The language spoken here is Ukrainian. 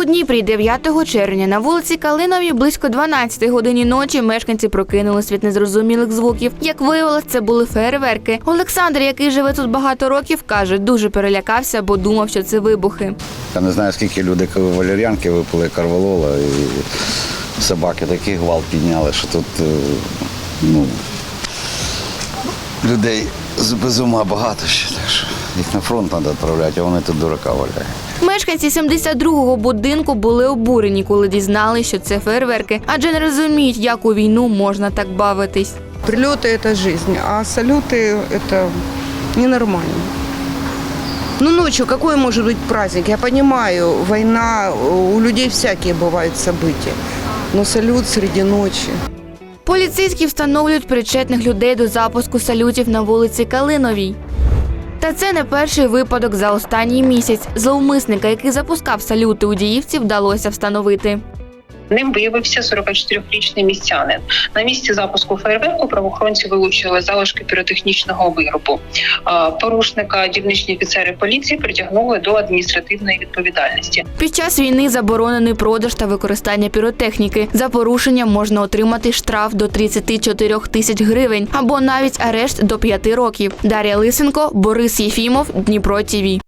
У Дніпрі 9 червня на вулиці Калиновій близько 12 годині ночі мешканці прокинулись від незрозумілих звуків. Як виявилось, це були фейерверки. Олександр, який живе тут багато років, каже, дуже перелякався, бо думав, що це вибухи. Я не знаю, скільки люди валер'янки випили карвалола і собаки такий гвалт підняли, що тут е, ну, людей з без багато ще. Так що їх на фронт треба відправляти, а вони тут дурака валяють. Мешканці 72-го будинку були обурені, коли дізнали, що це фейерверки, адже не розуміють, як у війну можна так бавитись. Прилеты – это жизнь, а салюты – это ненормально. Ну, ночью какой может быть праздник? Я понимаю, война, у людей всякие бывают события. Но салют среди ночи. Поліцейські встановлюють причетних людей до запуску салютів на вулиці Калиновій. Та це не перший випадок за останній місяць. Зловмисника, який запускав салюти у Діївці, вдалося встановити. Ним виявився 44-річний містянин. На місці запуску фейерверку правоохоронці вилучили залишки піротехнічного виробу. Порушника дільничні офіцери поліції притягнули до адміністративної відповідальності. Під час війни заборонений продаж та використання піротехніки. За порушення можна отримати штраф до 34 тисяч гривень або навіть арешт до 5 років. Дар'я Лисенко, Борис Єфімов, Дніпро ТІВІ.